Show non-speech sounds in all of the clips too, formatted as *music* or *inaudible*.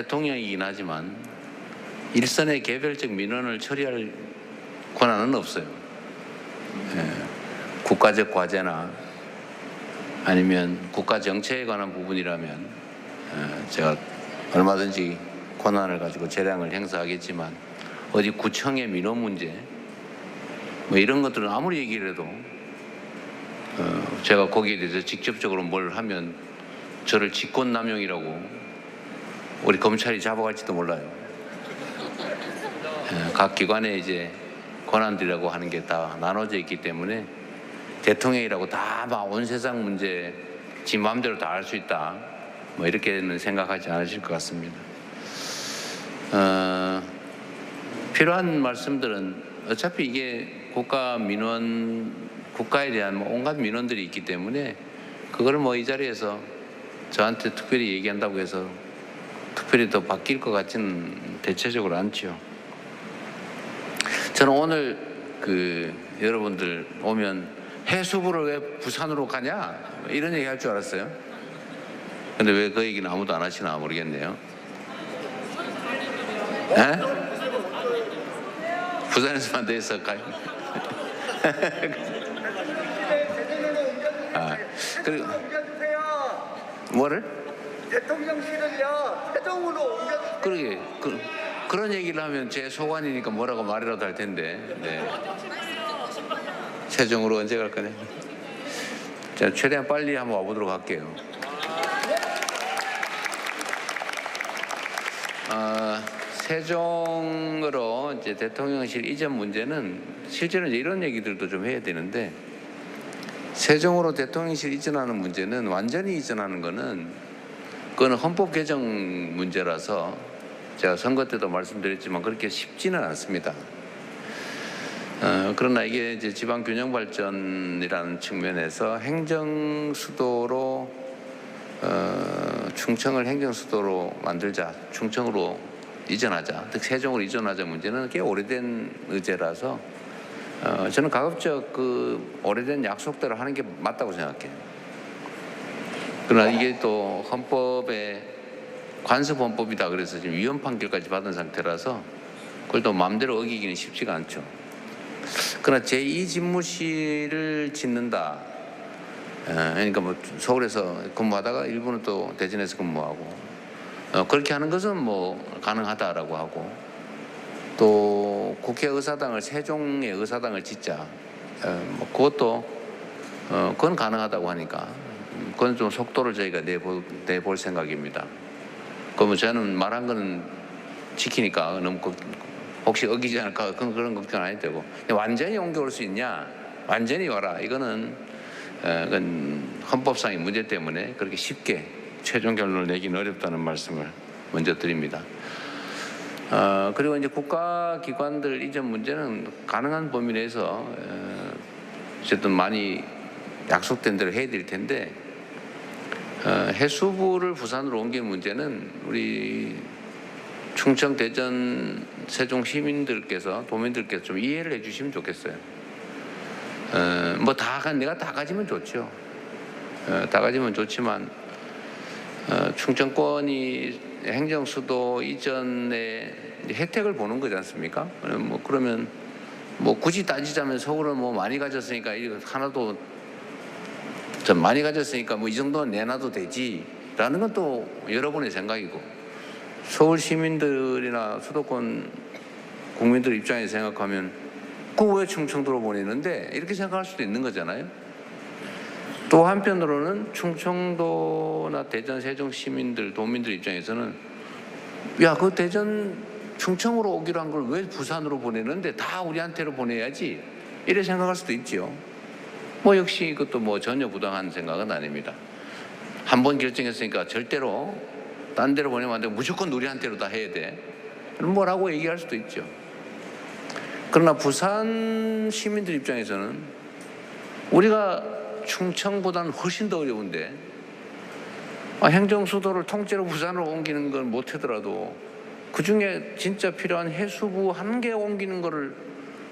대통령이긴 하지만 일선의 개별적 민원을 처리할 권한은 없어요. 예, 국가적 과제나 아니면 국가 정책에 관한 부분이라면 예, 제가 얼마든지 권한을 가지고 재량을 행사하겠지만 어디 구청의 민원 문제 뭐 이런 것들은 아무리 얘기를 해도 어, 제가 거기에 대해서 직접적으로 뭘 하면 저를 직권남용이라고 우리 검찰이 잡아갈지도 몰라요. 예, 각 기관의 이제 권한들이라고 하는 게 다 나눠져 있기 때문에 대통령이라고 다 막 온 세상 문제 지 마음대로 다할수 있다. 뭐 이렇게는 생각하지 않으실 것 같습니다. 어, 필요한 말씀들은 어차피 이게 국가 민원 국가에 대한 뭐 온갖 민원들이 있기 때문에 그거를 뭐이 자리에서 저한테 특별히 얘기한다고 해서 특별히 더 바뀔 것 같지는 대체적으로 않죠. 저는 오늘 그 여러분들 오면 해수부를 왜 부산으로 가냐 이런 얘기 할 줄 알았어요. 근데 왜 그 얘기는 아무도 안 하시나 모르겠네요. 에? 부산에서만 돼서 가요. *laughs* 아, 그리고. 뭐를? 대통령실을요 세종으로 옮겨. 그러게 그, 그런 얘기를 하면 제 소관이니까 뭐라고 말이라도 할 텐데. 네. 세종으로 언제 갈 거냐? 자 최대한 빨리 한번 와보도록 할게요. 아, 세종으로 이제 대통령실 이전 문제는 실제로 이제 이런 얘기들도 좀 해야 되는데 세종으로 대통령실 이전하는 문제는 완전히 이전하는 거는 그거는 헌법 개정 문제라서 제가 선거 때도 말씀드렸지만 그렇게 쉽지는 않습니다. 어, 그러나 이게 이제 지방 균형 발전이라는 측면에서 행정 수도로 어, 충청을 행정 수도로 만들자, 충청으로 이전하자, 즉 세종으로 이전하자 문제는 꽤 오래된 의제라서 어, 저는 가급적 그 오래된 약속대로 하는 게 맞다고 생각해요. 그러나 이게 또 헌법에 관습헌법이다 그래서 지금 위헌 판결까지 받은 상태라서 그걸 또 마음대로 어기기는 쉽지가 않죠. 그러나 제2 집무실을 짓는다. 어, 그러니까 뭐 서울에서 근무하다가 일부는 또 대전에서 근무하고 어, 그렇게 하는 것은 뭐 가능하다라고 하고 또 국회의사당을 세종의 의사당을 짓자. 어, 뭐 그것도 어, 그건 가능하다고 하니까 음, 그건 좀 속도를 저희가 내볼, 내볼 생각입니다. 그러면 저는 말한 거는 지키니까 너무 걱- 혹시 어기지 않을까 그런 그런 걱정 안 해도 되고 완전히 옮겨올 수 있냐 완전히 와라 이거는 어, 그건 헌법상의 문제 때문에 그렇게 쉽게 최종 결론을 내기는 어렵다는 말씀을 먼저 드립니다. 어, 그리고 이제 국가기관들 이전 문제는 가능한 범위 내에서 어, 어쨌든 많이 약속된 대로 해야 될 텐데 어, 해수부를 부산으로 옮긴 문제는 우리 충청, 대전, 세종 시민들께서 도민들께서 좀 이해를 해주시면 좋겠어요. 어, 뭐다 내가 다 가지면 좋죠. 어, 다 가지면 좋지만 어, 충청권이 행정 수도 이전에 혜택을 보는 거지 않습니까? 어, 뭐 그러면 뭐 굳이 따지자면 서울은 뭐 많이 가졌으니까 하나도 좀 많이 가졌으니까 뭐 이 정도는 내놔도 되지라는 건 또 여러분의 생각이고 서울 시민들이나 수도권 국민들 입장에서 생각하면 그왜 충청도로 보내는데 이렇게 생각할 수도 있는 거잖아요. 또 한편으로는 충청도나 대전 세종 시민들 도민들 입장에서는 야 그 대전 충청으로 오기로 한 걸 왜 부산으로 보내는데 다 우리한테로 보내야지 이래 생각할 수도 있지요. 뭐 역시 이것도 뭐 전혀 부당한 생각은 아닙니다. 한 번 결정했으니까 절대로 딴 데로 보내면 안 되고 무조건 우리한테로 다 해야 돼. 뭐라고 얘기할 수도 있죠. 그러나 부산 시민들 입장에서는 우리가 충청보다는 훨씬 더 어려운데 아, 행정 수도를 통째로 부산으로 옮기는 건 못하더라도 그 중에 진짜 필요한 해수부 한 개 옮기는 거를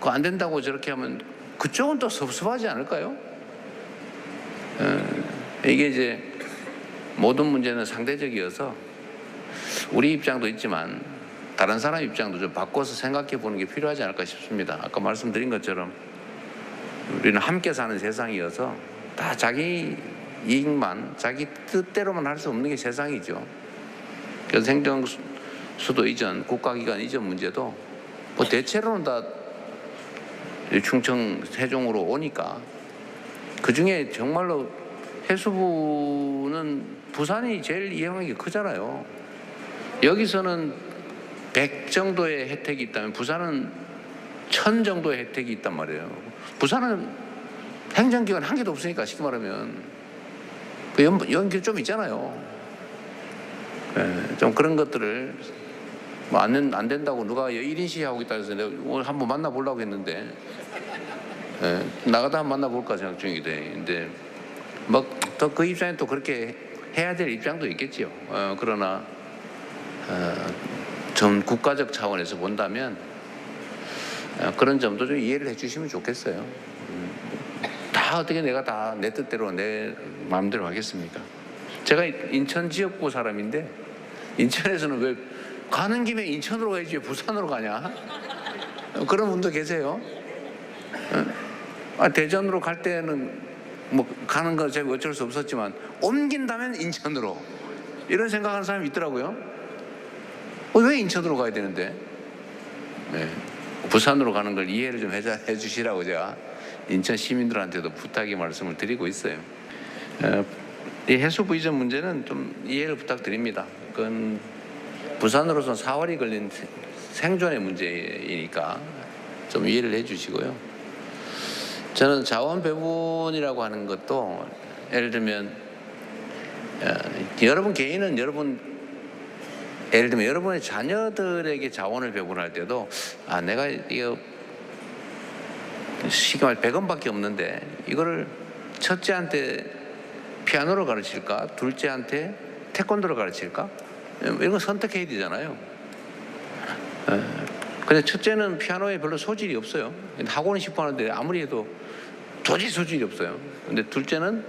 그 안 된다고 저렇게 하면 그쪽은 또 섭섭하지 않을까요? 에, 이게 이제 모든 문제는 상대적이어서 우리 입장도 있지만 다른 사람 입장도 좀 바꿔서 생각해 보는 게 필요하지 않을까 싶습니다. 아까 말씀드린 것처럼 우리는 함께 사는 세상이어서 다 자기 이익만 자기 뜻대로만 할 수 없는 게 세상이죠. 그래서 행정수도 이전, 국가기관 이전 문제도 뭐 대체로는 다 충청 세종으로 오니까 그 중에 정말로 해수부는 부산이 제일 이용한 게 크잖아요. 여기서는 100 정도의 혜택이 있다면 부산은 1000 정도의 혜택이 있단 말이에요. 부산은 행정기관 한 개도 없으니까 쉽게 말하면 그 연, 연결 좀 있잖아요. 예, 좀 그런 것들을 뭐안 안 된다고 누가 1인 시위하고 있다 해서 내가 오늘 한번 만나보려고 했는데 예, 나가다 한번 만나볼까 생각 해. 근데 뭐또 그 입장에 또 그렇게 해야 될 입장도 있겠지요. 어, 그러나 어, 전 국가적 차원에서 본다면 어, 그런 점도 좀 이해를 해주시면 좋겠어요. 음, 다 어떻게 내가 다 내 뜻대로 내 마음대로 하겠습니까? 제가 인천 지역구 사람인데 인천에서는 왜 가는 김에 인천으로 가야지 왜 부산으로 가냐? 어, 그런 분도 계세요. 어? 아, 대전으로 갈 때는 뭐 가는 거 제가 어쩔 수 없었지만 옮긴다면 인천으로 이런 생각하는 사람이 있더라고요. 어, 왜 인천으로 가야 되는데? 네. 부산으로 가는 걸 이해를 좀 해주시라고 제가 인천 시민들한테도 부탁의 말씀을 드리고 있어요. 어, 이 해수부 이전 문제는 좀 이해를 부탁드립니다. 그건 부산으로서 4월이 걸린 생- 생존의 문제이니까 좀 이해를 해 주시고요. 저는 자원 배분이라고 하는 것도 예를 들면 어, 여러분 개인은 여러분 예를 들면 여러분의 자녀들에게 자원을 배분할 때도 아 내가 이거 시기 말 100원밖에 없는데 이거를 첫째한테 피아노를 가르칠까 둘째한테 태권도를 가르칠까 이런 거 선택해야 되잖아요. 어, 근데 첫째는 피아노에 별로 소질이 없어요. 학원을 싶어 하는데 아무리 해도 도저히 소질이 없어요. 근데 둘째는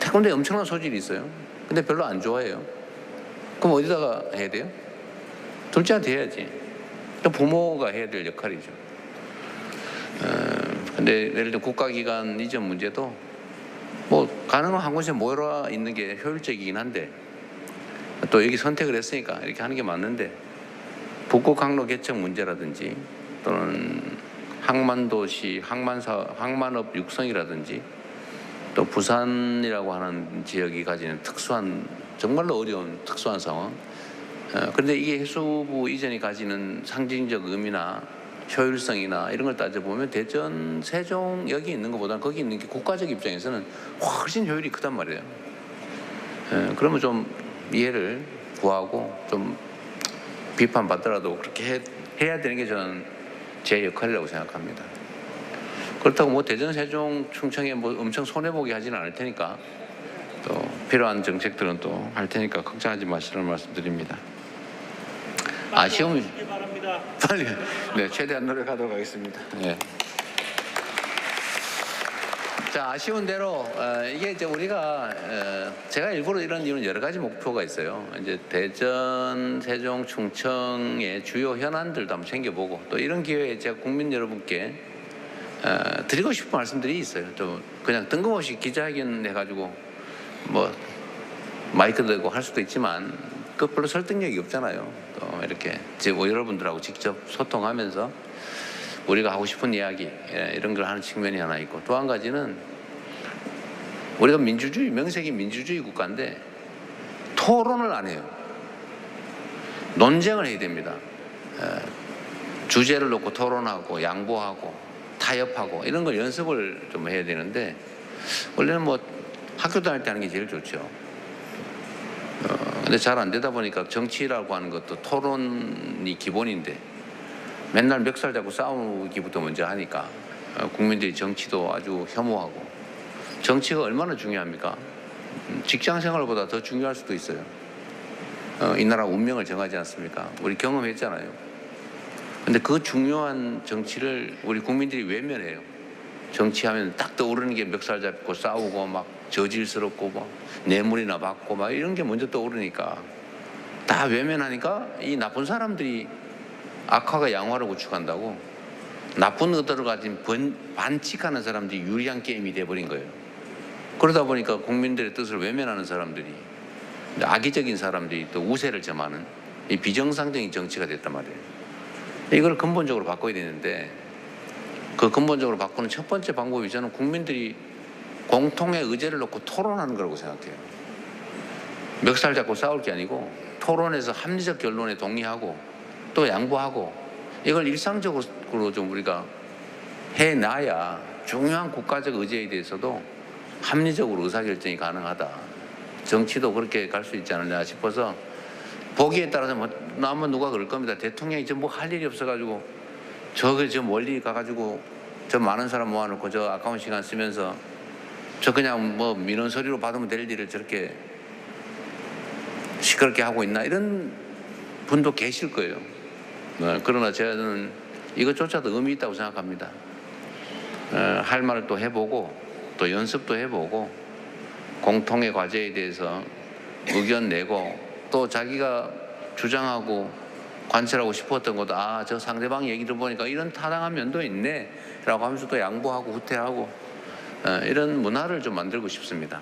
태권도에 엄청난 소질이 있어요. 근데 별로 안 좋아해요. 그럼 어디다가 해야 돼요? 둘째한테 해야지. 또 부모가 해야 될 역할이죠. 어, 근데 예를 들어 국가기관 이전 문제도 뭐 가능한 한 곳에 모여 있는 게 효율적이긴 한데 또 여기 선택을 했으니까 이렇게 하는 게 맞는데 북극 항로 개척 문제라든지 또는 항만도시 항만사 항만업 육성이라든지 또 부산이라고 하는 지역이 가지는 특수한 정말로 어려운 특수한 상황. 어, 그런데 이게 해수부 이전이 가지는 상징적 의미나 효율성이나 이런 걸 따져보면 대전, 세종 여기 있는 것보다는 거기 있는 게 국가적 입장에서는 훨씬 효율이 크단 말이에요. 예, 그러면 좀 이해를 구하고 좀 비판받더라도 그렇게 해, 해야 되는 게 저는 제 역할이라고 생각합니다. 그렇다고 뭐 대전, 세종, 충청에 뭐 엄청 손해보게 하지는 않을 테니까 또 필요한 정책들은 또 할 테니까 걱정하지 마시라는 말씀드립니다. 아쉬움이. 빨리 네 최대한 노력하도록 하겠습니다. 네. 자 아쉬운 대로 어, 이게 이제 우리가 어, 제가 일부러 이런 이유는 여러 가지 목표가 있어요. 이제 대전, 세종, 충청의 주요 현안들도 한번 챙겨보고 또 이런 기회에 제가 국민 여러분께 어, 드리고 싶은 말씀들이 있어요. 또 그냥 뜬금없이 기자회견 해가지고 뭐 마이크 들고 할 수도 있지만 그 별로 설득력이 없잖아요. 또 이렇게 지금 여러분들하고 직접 소통하면서 우리가 하고 싶은 이야기 예, 이런 걸 하는 측면이 하나 있고 또 한 가지는 우리가 민주주의 명색이 민주주의 국가인데 토론을 안 해요. 논쟁을 해야 됩니다. 예, 주제를 놓고 토론하고 양보하고 타협하고 이런 걸 연습을 좀 해야 되는데 원래는 뭐 학교 다닐 때 하는 게 제일 좋죠. 어, 근데 잘 안 되다 보니까 정치라고 하는 것도 토론이 기본인데 맨날 멱살 잡고 싸우기부터 먼저 하니까 어, 국민들이 정치도 아주 혐오하고 정치가 얼마나 중요합니까? 음, 직장 생활보다 더 중요할 수도 있어요. 어, 이 나라 운명을 정하지 않습니까? 우리 경험했잖아요. 근데 그 중요한 정치를 우리 국민들이 외면해요. 정치하면 딱 떠오르는 게 멱살 잡고 싸우고 막 저질스럽고 막 뇌물이나 받고 막 이런 게 먼저 떠오르니까 다 외면하니까 이 나쁜 사람들이 악화가 양화를 구축한다고 나쁜 의도를 가진 번, 반칙하는 사람들이 유리한 게임이 돼버린 거예요. 그러다 보니까 국민들의 뜻을 외면하는 사람들이 악의적인 사람들이 또 우세를 점하는 이 비정상적인 정치가 됐단 말이에요. 이걸 근본적으로 바꿔야 되는데 그 근본적으로 바꾸는 첫 번째 방법이 저는 국민들이 공통의 의제를 놓고 토론하는 거라고 생각해요. 멱살 잡고 싸울 게 아니고 토론해서 합리적 결론에 동의하고 또 양보하고 이걸 일상적으로 좀 우리가 해놔야 중요한 국가적 의제에 대해서도 합리적으로 의사결정이 가능하다. 정치도 그렇게 갈 수 있지 않느냐 싶어서 보기에 따라서 뭐 나면 누가 그럴 겁니다. 대통령이 저뭐할 일이 없어가지고 저기 저 멀리 가가지고 저 많은 사람 모아놓고 저 아까운 시간 쓰면서 저 그냥 뭐 민원 서류로 받으면 될 일을 저렇게 시끄럽게 하고 있나 이런 분도 계실 거예요. 어, 그러나 저는 이것조차도 의미 있다고 생각합니다. 어, 할 말을 또 해보고 또 연습도 해보고 공통의 과제에 대해서 의견 내고 또 자기가 주장하고 관철하고 싶었던 것도 아 저 상대방 얘기를 보니까 이런 타당한 면도 있네 라고 하면서 또 양보하고 후퇴하고 어, 이런 문화를 좀 만들고 싶습니다.